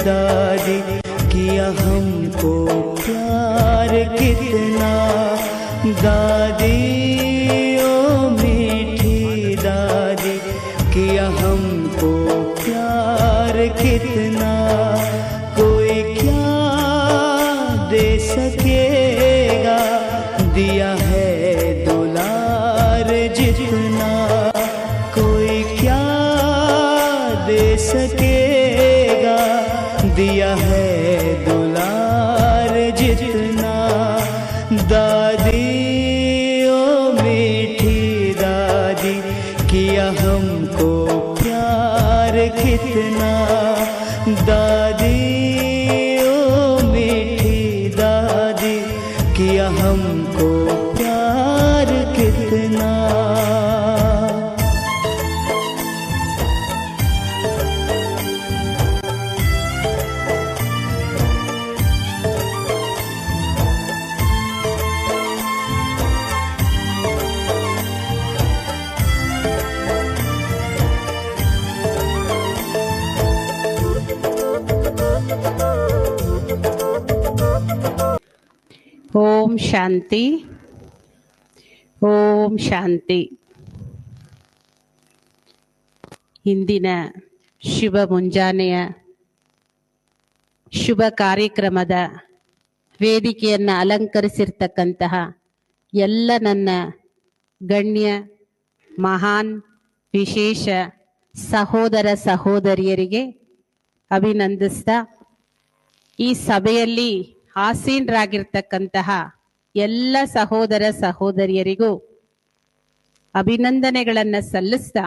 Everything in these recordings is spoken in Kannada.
दिलदार किया हमको प्यार कितना। दादी दुलार जितना दादी ओ मीठी दादी किया हमको प्यार कितना। ಓಂ ಶಾಂತಿ. ಓಂ ಶಾಂತಿ. ಇಂದಿನ ಶುಭ ಮುಂಜಾನೆಯ ಶುಭ ಕಾರ್ಯಕ್ರಮದ ವೇದಿಕೆಯನ್ನು ಅಲಂಕರಿಸಿರ್ತಕ್ಕಂತಹ ಎಲ್ಲ ನನ್ನ ಗಣ್ಯ, ಮಹಾನ್, ವಿಶೇಷ ಸಹೋದರ ಸಹೋದರಿಯರಿಗೆ ಅಭಿನಂದಿಸ್ತಾ ಈ ಸಭೆಯಲ್ಲಿ ಆಸೀನರಾಗಿರ್ತಕ್ಕಂತಹ ಎಲ್ಲ ಸಹೋದರ ಸಹೋದರಿಯರಿಗೂ ಅಭಿನಂದನೆಗಳನ್ನು ಸಲ್ಲಿಸ್ತಾ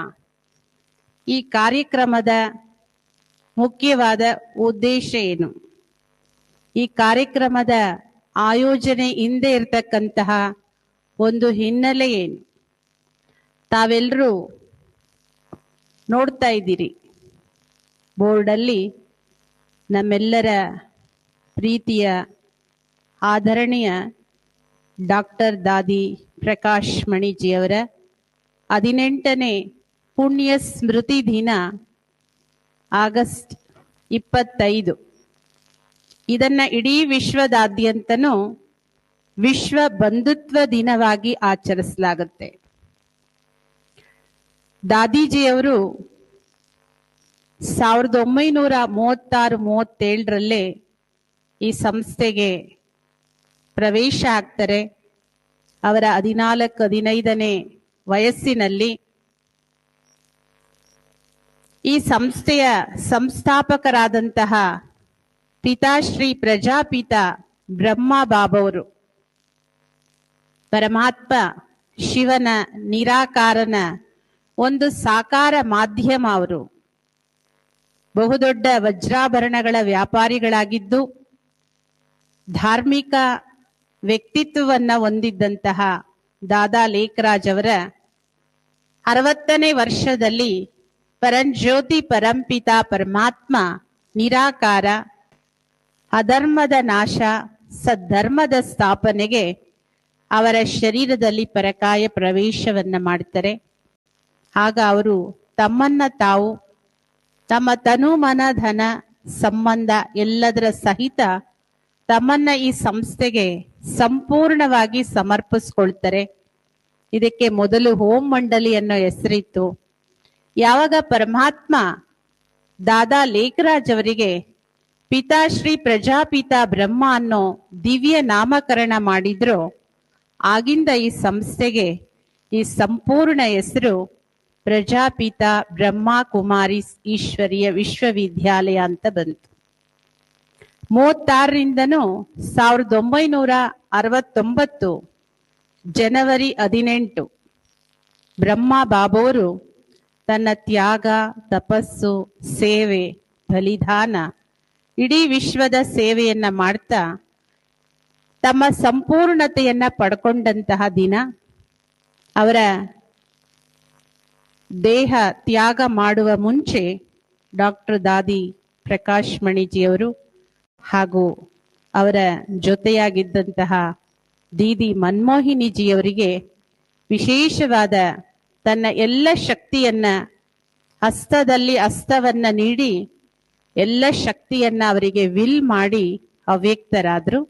ಈ ಕಾರ್ಯಕ್ರಮದ ಮುಖ್ಯವಾದ ಉದ್ದೇಶ ಏನು? ಈ ಕಾರ್ಯಕ್ರಮದ ಆಯೋಜನೆ ಹಿಂದೆ ಇರತಕ್ಕಂತಹ ಒಂದು ಹಿನ್ನೆಲೆ ಏನು? ತಾವೆಲ್ಲರೂ ನೋಡ್ತಾ ಇದ್ದೀರಿ. ಬೋರ್ಡಲ್ಲಿ ನಮ್ಮೆಲ್ಲರ ಪ್ರೀತಿಯ ಆದರಣೀಯ ಡಾಕ್ಟರ್ ದಾದಿ ಪ್ರಕಾಶ್ ಮಣಿಜಿಯವರ ಹದಿನೆಂಟನೇ ಪುಣ್ಯ ಸ್ಮೃತಿ ದಿನ ಆಗಸ್ಟ್ ಇಪ್ಪತ್ತೈದು. ಇದನ್ನ ಇಡೀ ವಿಶ್ವದಾದ್ಯಂತನೂ ವಿಶ್ವ ಬಂಧುತ್ವ ದಿನವಾಗಿ ಆಚರಿಸಲಾಗುತ್ತೆ. ದಾದೀಜಿಯವರು ಸಾವಿರದ ಒಂಬೈನೂರ ಮೂವತ್ತಾರು ಮೂವತ್ತೇಳರಲ್ಲೇ ಈ ಸಂಸ್ಥೆಗೆ ಪ್ರವೇಶ ಆಗ್ತಾರೆ. ಅವರ ಹದಿನಾಲ್ಕು, ಹದಿನೈದನೇ ವಯಸ್ಸಿನಲ್ಲಿ ಈ ಸಂಸ್ಥೆಯ ಸಂಸ್ಥಾಪಕರಾದಂತಹ ಪಿತಾಶ್ರೀ ಪ್ರಜಾಪಿತ ಬ್ರಹ್ಮ ಬಾಬವರು ಪರಮಾತ್ಮ ಶಿವನ ನಿರಾಕಾರನ ಒಂದು ಸಾಕಾರ ಮಾಧ್ಯಮ ಅವರು. ಬಹುದೊಡ್ಡ ವಜ್ರಾಭರಣಗಳ ವ್ಯಾಪಾರಿಗಳಾಗಿದ್ದು, ಧಾರ್ಮಿಕ ವ್ಯಕ್ತಿತ್ವವನ್ನ ಹೊಂದಿದ್ದಂತಹ ದಾದಾ ಲೇಖರಾಜ್ ಅವರ ಅರವತ್ತನೇ ವರ್ಷದಲ್ಲಿ ಪರಂಜ್ಯೋತಿ ಪರಂಪಿತ ಪರಮಾತ್ಮ ನಿರಾಕಾರ, ಅಧರ್ಮದ ನಾಶ, ಸದ್ಧರ್ಮದ ಸ್ಥಾಪನೆಗೆ ಅವರ ಶರೀರದಲ್ಲಿ ಪರಕಾಯ ಪ್ರವೇಶವನ್ನ ಮಾಡ್ತಾರೆ. ಆಗ ಅವರು ತಮ್ಮನ್ನ ತಾವು, ತಮ್ಮ ತನು ಮನ ಧನ ಸಂಬಂಧ ಎಲ್ಲದರ ಸಹಿತ ತಮ್ಮನ್ನ ಈ ಸಂಸ್ಥೆಗೆ ಸಂಪೂರ್ಣವಾಗಿ ಸಮರ್ಪಿಸ್ಕೊಳ್ತಾರೆ. ಇದಕ್ಕೆ ಮೊದಲು ಹೋಮ್ ಮಂಡಲಿ ಅನ್ನೋ ಹೆಸರಿತ್ತು. ಯಾವಾಗ ಪರಮಾತ್ಮ ದಾದಾ ಲೇಖರಾಜ್ ಅವರಿಗೆ ಪಿತಾಶ್ರೀ ಪ್ರಜಾಪಿತ ಬ್ರಹ್ಮ ಅನ್ನೋ ದಿವ್ಯ ನಾಮಕರಣ ಮಾಡಿದ್ರು, ಆಗಿಂದ ಈ ಸಂಸ್ಥೆಗೆ ಈ ಸಂಪೂರ್ಣ ಹೆಸರು ಪ್ರಜಾಪಿತ ಬ್ರಹ್ಮ ಕುಮಾರಿ ಈಶ್ವರಿಯ ವಿಶ್ವವಿದ್ಯಾಲಯ ಅಂತ ಬಂತು. ಮೂವತ್ತಾರರಿಂದನೂ ಸಾವಿರದ ಒಂಬೈನೂರ ಅರವತ್ತೊಂಬತ್ತು ಜನವರಿ ಹದಿನೆಂಟು ಬ್ರಹ್ಮ ಬಾಬೋರು ತನ್ನ ತ್ಯಾಗ, ತಪಸ್ಸು, ಸೇವೆ, ಬಲಿದಾನ ಇಡೀ ವಿಶ್ವದ ಸೇವೆಯನ್ನ ಮಾಡ್ತಾ ತಮ್ಮ ಸಂಪೂರ್ಣತೆಯನ್ನ ಪಡ್ಕೊಂಡಂತಹ ದಿನ. ಅವರ ದೇಹ ತ್ಯಾಗ ಮಾಡುವ ಮುಂಚೆ ಡಾಕ್ಟರ್ ದಾದಿ ಪ್ರಕಾಶ್ ಮಣಿಜಿಯವರು ಹಾಗೂ ಅವರ ಜೊತೆಯಾಗಿದ್ದಂತಹ ದೀದಿ ಮನ್ಮೋಹಿನಿಜಿಯವರಿಗೆ ವಿಶೇಷವಾದ ತನ್ನ ಎಲ್ಲ ಶಕ್ತಿಯನ್ನ, ಹಸ್ತದಲ್ಲಿ ಹಸ್ತವನ್ನ ನೀಡಿ, ಎಲ್ಲ ಶಕ್ತಿಯನ್ನ ಅವರಿಗೆ ವಿಲ್ ಮಾಡಿ ಅವ್ಯಕ್ತರಾದ್ರು.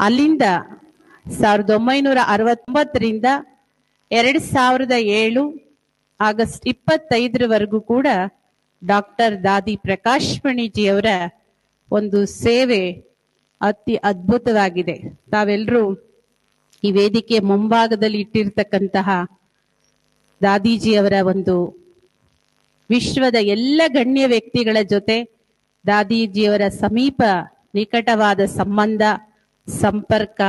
ಅಲ್ಲಿಂದ ಸಾವಿರದ ಒಂಬೈನೂರ ಅರವತ್ತೊಂಬತ್ತರಿಂದ ಎರಡು ಸಾವಿರದ ಏಳು ಆಗಸ್ಟ್ ಇಪ್ಪತ್ತೈದರವರೆಗೂ ಕೂಡ ಡಾಕ್ಟರ್ ದಾದಿ ಪ್ರಕಾಶ್ ಮಣಿಜಿಯವರ ಒಂದು ಸೇವೆ ಅತಿ ಅದ್ಭುತವಾಗಿದೆ. ತಾವೆಲ್ಲರೂ ಈ ವೇದಿಕೆ ಮುಂಭಾಗದಲ್ಲಿ ಇಟ್ಟಿರ್ತಕ್ಕಂತಹ ದಾದೀಜಿಯವರ ಒಂದು ವಿಶ್ವದ ಎಲ್ಲ ಗಣ್ಯ ವ್ಯಕ್ತಿಗಳ ಜೊತೆ ದಾದೀಜಿಯವರ ಸಮೀಪ ನಿಕಟವಾದ ಸಂಬಂಧ, ಸಂಪರ್ಕ,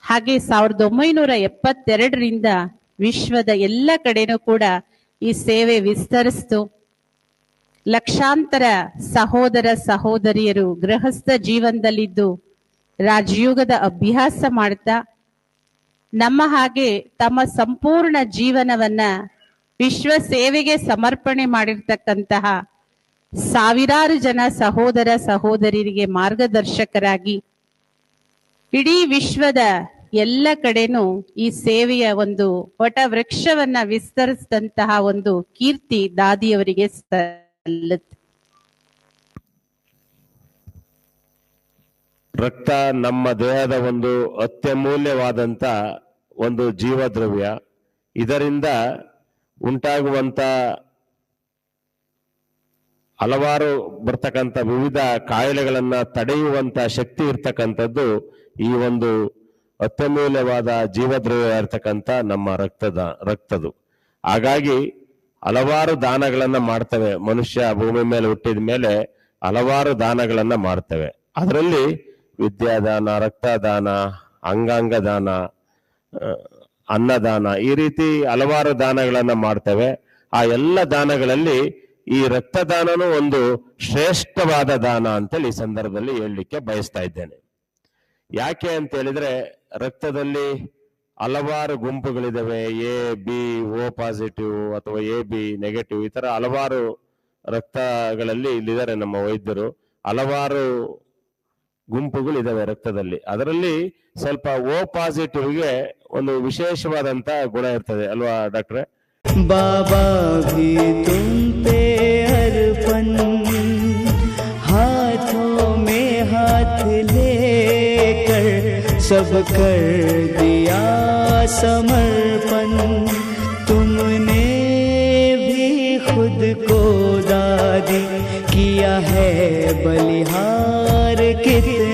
ಹಾಗೆ ಸಾವಿರದ ಒಂಬೈನೂರ ಎಪ್ಪತ್ತೆರಡರಿಂದ ವಿಶ್ವದ ಎಲ್ಲ ಕಡೆನೂ ಕೂಡ ಈ ಸೇವೆ ವಿಸ್ತರಿಸ್ತು. ಲಕ್ಷಾಂತರ ಸಹೋದರ ಸಹೋದರಿಯರು ಗೃಹಸ್ಥ ಜೀವನದಲ್ಲಿದ್ದು ರಾಜಯೋಗದ ಅಭ್ಯಾಸ ಮಾಡ್ತಾ ನಮ್ಮ ಹಾಗೆ ತಮ್ಮ ಸಂಪೂರ್ಣ ಜೀವನವನ್ನ ವಿಶ್ವ ಸೇವೆಗೆ ಸಮರ್ಪಣೆ ಮಾಡಿರ್ತಕ್ಕಂತಹ ಸಾವಿರಾರು ಜನ ಸಹೋದರ ಸಹೋದರಿಯರಿಗೆ ಮಾರ್ಗದರ್ಶಕರಾಗಿ ಇಡೀ ವಿಶ್ವದ ಎಲ್ಲ ಕಡೆನೂ ಈ ಸೇವೆಯ ಒಂದು ವಟ ವೃಕ್ಷವನ್ನ ವಿಸ್ತರಿಸಿದಂತಹ ಒಂದು ಕೀರ್ತಿ ದಾದಿಯವರಿಗೆ ರಕ್ತ ನಮ್ಮ ದೇಹದ ಒಂದು ಅತ್ಯಮೂಲ್ಯವಾದಂತ ಒಂದು ಜೀವದ್ರವ್ಯ. ಇದರಿಂದ ಉಂಟಾಗುವಂತ ಹಲವಾರು ಬರ್ತಕ್ಕಂಥ ವಿವಿಧ ಕಾಯಿಲೆಗಳನ್ನ ತಡೆಯುವಂತ ಶಕ್ತಿ ಇರ್ತಕ್ಕಂಥದ್ದು ಈ ಒಂದು ಅತ್ಯಮೂಲ್ಯವಾದ ಜೀವದ್ರವ್ಯ ಇರ್ತಕ್ಕಂಥ ನಮ್ಮ ರಕ್ತದ, ರಕ್ತದು. ಹಾಗಾಗಿ ಹಲವಾರು ದಾನಗಳನ್ನ ಮಾಡ್ತವೆ. ಮನುಷ್ಯ ಭೂಮಿ ಮೇಲೆ ಹುಟ್ಟಿದ ಮೇಲೆ ಹಲವಾರು ದಾನಗಳನ್ನ ಮಾಡ್ತವೆ. ಅದರಲ್ಲಿ ವಿದ್ಯಾದಾನ, ರಕ್ತದಾನ, ಅಂಗಾಂಗ ದಾನ ಅನ್ನದಾನ ಈ ರೀತಿ ಹಲವಾರು ದಾನಗಳನ್ನ ಮಾಡ್ತವೆ. ಆ ಎಲ್ಲ ದಾನಗಳಲ್ಲಿ ಈ ರಕ್ತದಾನನು ಒಂದು ಶ್ರೇಷ್ಠವಾದ ದಾನ ಅಂತೇಳಿ ಈ ಸಂದರ್ಭದಲ್ಲಿ ಹೇಳಲಿಕ್ಕೆ ಬಯಸ್ತಾ ಇದ್ದೇನೆ. ಯಾಕೆ ಅಂತ ಹೇಳಿದ್ರೆ ರಕ್ತದಲ್ಲಿ ಹಲವಾರು ಗುಂಪುಗಳಿದ್ದಾವೆ ಎ, ಬಿ ಓ ಪಾಸಿಟಿವ್ ಅಥವಾ ಎ, ಬಿ ನೆಗೆಟಿವ್ ಈ ಥರ ಹಲವಾರು ರಕ್ತಗಳಲ್ಲಿ ಇಲ್ಲಿದ್ದಾರೆ ನಮ್ಮ ವೈದ್ಯರು. ಹಲವಾರು ಗುಂಪುಗಳಿದ್ದಾವೆ ರಕ್ತದಲ್ಲಿ. ಅದರಲ್ಲಿ ಸ್ವಲ್ಪ ಓ ಪಾಸಿಟಿವ್ಗೆ ಒಂದು ವಿಶೇಷವಾದಂತ ಗುಣ ಇರ್ತದೆ, ಅಲ್ವಾ ಡಾಕ್ಟ್ರೆ? ಬಾಬಾ ಹಾಥೋ ಮೇ ಸಬ್ ಕರ್ ದಿಯಾ समर्पण। तुमने भी खुद को दादी किया है बलिहार कितना